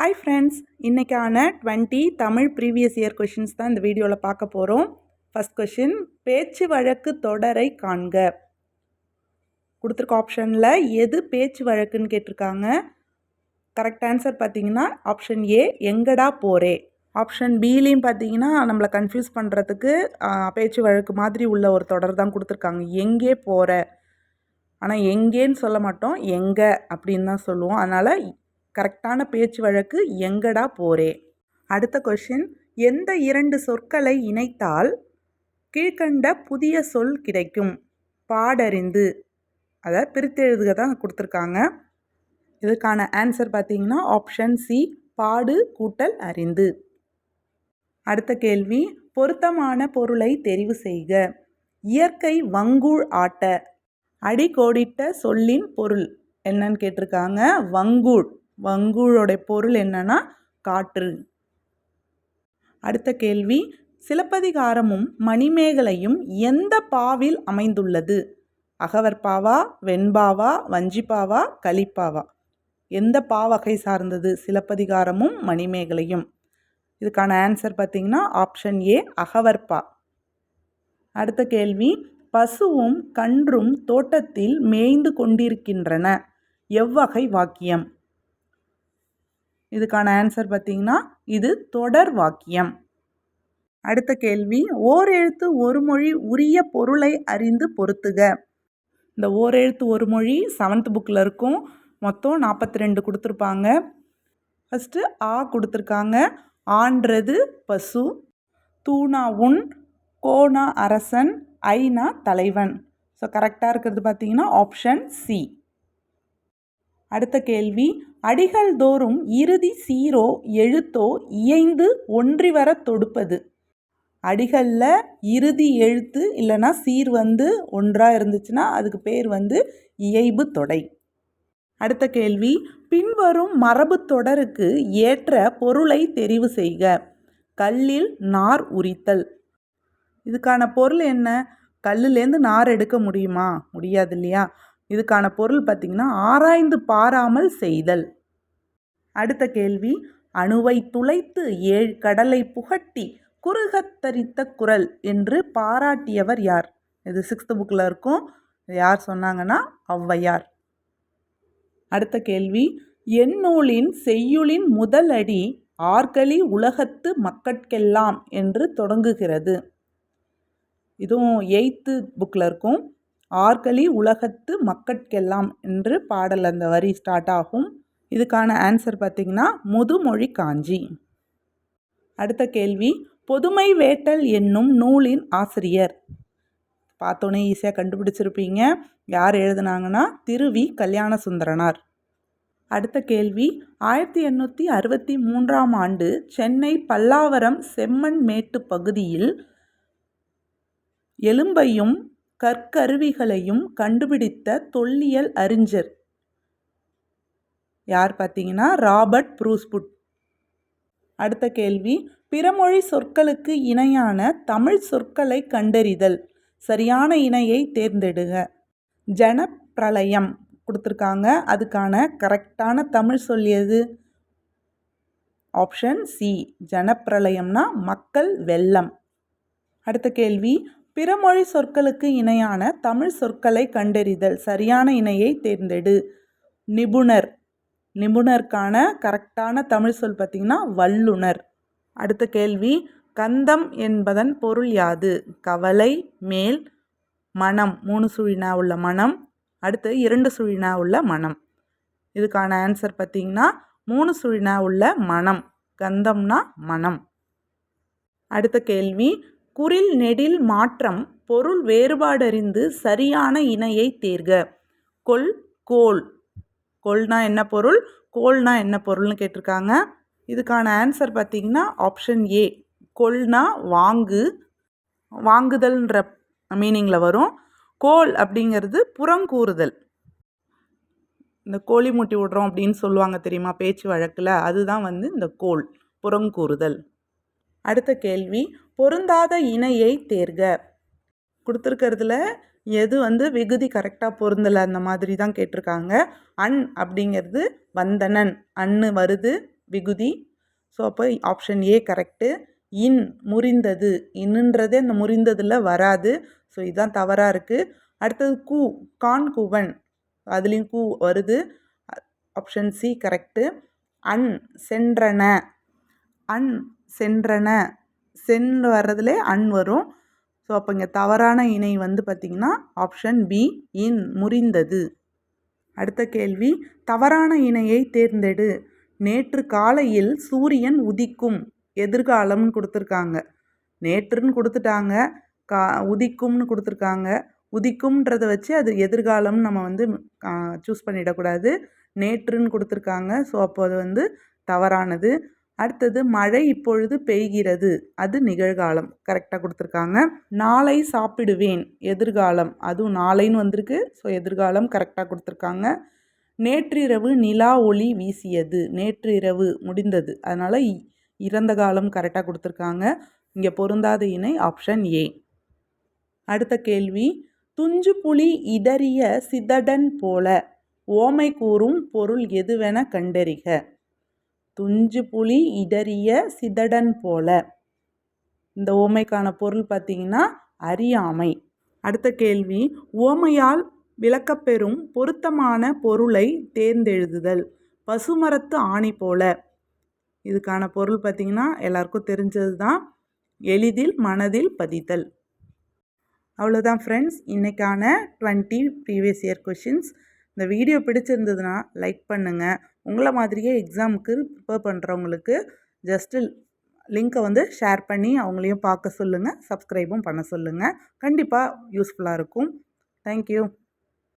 Hi friends இன்றைக்கான twenty Tamil previous year questions தான் இந்த வீடியோவில் பார்க்க போகிறோம் ஃபஸ்ட் கொஷின் பேச்சு வழக்கு தொடரை காண்க. கொடுத்துருக்க ஆப்ஷனில் எது பேச்சு வழக்குன்னு கேட்டிருக்காங்க. கரெக்ட் ஆன்சர் பார்த்தீங்கன்னா ஆப்ஷன் ஏ எங்கடா போரே ஆப்ஷன் பிலையும் பார்த்தீங்கன்னா நம்மளை கன்ஃபியூஸ் பண்ணுறதுக்கு பேச்சு வழக்கு மாதிரி உள்ள ஒரு தொடர் தான் கொடுத்துருக்காங்க. எங்கே போகிற ஆனால் எங்கேன்னு சொல்ல மாட்டோம் எங்கே அப்படின்னு தான் சொல்லுவோம். அதனால் கரெக்டான பேச்சு வழக்கு எங்கடா போரே அடுத்த கொஷின் எந்த இரண்டு சொற்களை இணைத்தால் கீழ்கண்ட புதிய சொல் கிடைக்கும்? பாடறிந்து. அதை பிரித்தெழுதுக தான் கொடுத்துருக்காங்க. இதுக்கான ஆன்சர் பார்த்தீங்கன்னா ஆப்ஷன் சி பாடு கூட்டல் அறிந்து. அடுத்த கேள்வி. பொருத்தமான பொருளை தெரிவு செய்க. இயற்கை வங்கூழ் ஆட்ட. அடிக்கோடிட்ட சொல்லின் பொருள். என்னன்னு கேட்டிருக்காங்க. வங்கூழ். வங்கூழோட பொருள் என்னன்னா காற்று. அடுத்த கேள்வி. சிலப்பதிகாரமும் மணிமேகலையும் எந்த பாவில் அமைந்துள்ளது? அகவற்பாவா வெண்பாவா வஞ்சிப்பாவா கலிப்பாவா எந்த பாவகை சார்ந்தது சிலப்பதிகாரமும் மணிமேகலையும்? இதுக்கான ஆன்சர் பார்த்தீங்கன்னா ஆப்ஷன் ஏ அகவற்பா அடுத்த கேள்வி. பசுவும் கன்றும் தோட்டத்தில் மேய்ந்து கொண்டிருக்கின்றன. எவ்வகை வாக்கியம்? இதுக்கான ஆன்சர் பார்த்தீங்கன்னா இது தொடர் வாக்கியம். அடுத்த கேள்வி ஓர் எழுத்து ஒரு மொழி உரிய பொருளை அறிந்து பொருத்துக. இந்த ஓர் எழுத்து ஒரு மொழி செவன்த் புக்கில் இருக்கும். மொத்தம் நாற்பத்தி ரெண்டு கொடுத்துருப்பாங்க. ஃபஸ்ட்டு ஆ கொடுத்துருக்காங்க. ஆன்றது பசு தூணா உன் கோனா அரசன் ஐனா தலைவன். ஸோ கரெக்டாக இருக்கிறது பார்த்தீங்கன்னா ஆப்ஷன் சி அடுத்த கேள்வி. அடிகள் தோறும் இறுதி சீரோ எழுத்தோ இயைந்து ஒன்றி வர தொடுப்பது. அடிகளில் இறுதி எழுத்து இல்லைன்னா சீர் வந்து ஒன்றாக இருந்துச்சுன்னா அதுக்கு பேர் வந்து இயைபு தொடை. அடுத்த கேள்வி. பின்வரும் மரபு தொடருக்கு ஏற்ற பொருளை தெரிவு செய்க. கல்லில் நார் உரித்தல். இதுக்கான பொருள் என்ன? கல்லுலேருந்து நார் எடுக்க முடியுமா? முடியாது இல்லையா? இதுக்கான பொருள் பார்த்திங்கன்னா ஆராய்ந்து பாராமல் செய்தல். அடுத்த கேள்வி அணுவை துளைத்து ஏழு கடலை புகட்டி குறுகத்தரித்த குரல் என்று பாராட்டியவர் யார்? இது சிக்ஸ்த் புக்கில் இருக்கும். யார் சொன்னாங்கன்னா ஔவையார். அடுத்த கேள்வி எந்நூலின் செய்யுளின் முதல் அடி ஆர்களி உலகத்து மக்கட்கெல்லாம் என்று தொடங்குகிறது. இதுவும் எயித்து புக்கில் இருக்கும். ஆர்களி உலகத்து மக்கட்கெல்லாம் என்று பாடல் அந்த வரி ஸ்டார்ட் ஆகும். இதுக்கான ஆன்சர் பார்த்திங்கன்னா முதுமொழி காஞ்சி. அடுத்த கேள்வி பொதுமை வேட்டல் என்னும் நூலின் ஆசிரியர்? பார்த்தோன்னே ஈஸியாக கண்டுபிடிச்சிருப்பீங்க. யார் எழுதுனாங்கன்னா திருவி கல்யாண சுந்தரனார் அடுத்த கேள்வி ஆயிரத்தி எண்ணூற்றி அறுபத்தி மூன்றாம் ஆண்டு சென்னை பல்லாவரம் செம்மண் மேட்டு பகுதியில் எலும்பையும் கற்கருவிகளையும் கண்டுபிடித்த தொல்லியல் அறிஞர். யார் பார்த்தீங்கன்னா? ராபர்ட் ப்ரூஸ்புட் அடுத்த கேள்வி. பிறமொழி சொற்களுக்கு இணையான தமிழ் சொற்களை கண்டறிதல். சரியான இணையை தேர்ந்தெடுக. ஜனப்பிரளயம் கொடுத்துருக்காங்க. அதுக்கான கரெக்டான தமிழ் சொல்லியது ஆப்ஷன் சி. ஜனப்பிரளயம்னா மக்கள் வெள்ளம். அடுத்த கேள்வி. பிறமொழி சொற்களுக்கு இணையான தமிழ் சொற்களை கண்டறிதல் சரியான இணையை தேர்ந்தெடு. நிபுணர். நிபுணருக்கான கரெக்டான தமிழ் சொல் பார்த்திங்கன்னா வல்லுனர். அடுத்த கேள்வி கந்தம் என்பதன் பொருள் யாது? கவலை மேல் மனம். மூணு சுழினா உள்ள மனம். அடுத்து இரண்டு சுழினா உள்ள மனம். இதுக்கான ஆன்சர் பார்த்திங்கன்னா மூணு சுழினா உள்ள மனம். கந்தம்னா மனம். அடுத்த கேள்வி குறில் நெடில் மாற்றம் பொருள் வேறுபாடறிந்து சரியான இணையை தேர்க. கொல் கோல். கொல்னா என்ன பொருள்? கோல்னா என்ன பொருள்னு கேட்டிருக்காங்க. இதுக்கான ஆன்சர் பார்த்திங்கன்னா ஆப்ஷன் ஏ கொல்னா வாங்கு வாங்குதல்ன்ற மீனிங்கில் வரும். கோல் அப்படிங்கிறது புறங்கூறுதல் இந்த கோழி முட்டி விடுறோம் அப்படின்னு சொல்லுவாங்க தெரியுமா பேச்சு வழக்கில்? அதுதான் வந்து இந்த கோல் புறங்கூறுதல் அடுத்த கேள்வி பொருந்தாத இணையை தேர்க. கொடுத்துருக்கிறதுல எது வந்து விகுதி கரெக்டாக பொருந்தலை அந்த மாதிரி தான் கேட்டிருக்காங்க. அன் அப்படிங்கிறது வந்தனன். அன்னு வருது விகுதி. ஸோ அப்போ ஆப்ஷன் ஏ கரெக்டு இன் முறிந்தது. இன்னுன்றதே அந்த முறிந்ததில் வராது. ஸோ இதுதான் தவறாக இருக்குது அடுத்தது கூ கான் குவன். அதுலேயும் கூ வருது. ஆப்ஷன் சி கரெக்டு அன் சென்றன. அன் சென்றன. சென்று வர்றதுலே அன் வரும். ஸோ அப்போ இங்கே தவறான இணை வந்து பார்த்திங்கன்னா ஆப்ஷன் பி இன் முறிந்தது. அடுத்த கேள்வி தவறான இணையை தேர்ந்தெடு. நேற்று காலையில் சூரியன் உதிக்கும் எதிர்காலம்னு கொடுத்துருக்காங்க. நேற்றுன்னு கொடுத்துட்டாங்க கா உதிக்கும்னு கொடுத்துருக்காங்க. உதிக்கும்ன்றதை வச்சு அது எதிர்காலம்னு நம்ம வந்து சூஸ் பண்ணிடக்கூடாது. நேற்றுன்னு கொடுத்துருக்காங்க. ஸோ அப்போ அது வந்து தவறானது. அடுத்தது மழை இப்பொழுது பெய்கிறது. அது நிகழ்காலம். கரெக்டாக கொடுத்துருக்காங்க. நாளை சாப்பிடுவேன். எதிர்காலம். அதுவும் நாளைன்னு வந்திருக்கு. ஸோ எதிர்காலம் கரெக்டாக கொடுத்துருக்காங்க. நேற்றிரவு நிலா ஒளி வீசியது. நேற்று இரவு முடிந்தது. அதனால் இறந்த காலம் கரெக்டாக கொடுத்துருக்காங்க. இங்கே பொருந்தாத இணை ஆப்ஷன் ஏ அடுத்த கேள்வி. துஞ்சு புலி இடறிய சிதடன் போல. ஓமை கூறும் பொருள் எதுவென கண்டறிக. துஞ்சு புலி இடறிய சிதடன் போல. இந்த ஓமைக்கான பொருள் பார்த்தீங்கன்னா அறியாமை. அடுத்த கேள்வி ஓமையால் விளக்கப்பெறும் பொருத்தமான பொருளை தேர்ந்தெழுதுதல். பசுமரத்து ஆணி போல. இதுக்கான பொருள் பார்த்திங்கன்னா எல்லாருக்கும் தெரிஞ்சது தான் எளிதில் மனதில் பதித்தல். அவ்வளோதான் ஃப்ரெண்ட்ஸ் இன்றைக்கான டுவெண்ட்டி ப்ரீவியஸ் இயர் கொஷின்ஸ் இந்த வீடியோ பிடிச்சிருந்ததுன்னா லைக் பண்ணுங்கள் உங்களை மாதிரியே எக்ஸாமுக்கு ப்ரிப்பேர் பண்ணுறவங்களுக்கு ஜஸ்ட்டு லிங்க்கை வந்து ஷேர் பண்ணி அவங்களையும் பார்க்க சொல்லுங்கள் சப்ஸ்கிரைபும் பண்ண சொல்லுங்கள் கண்டிப்பாக யூஸ்ஃபுல்லாக இருக்கும். தேங்க்யூ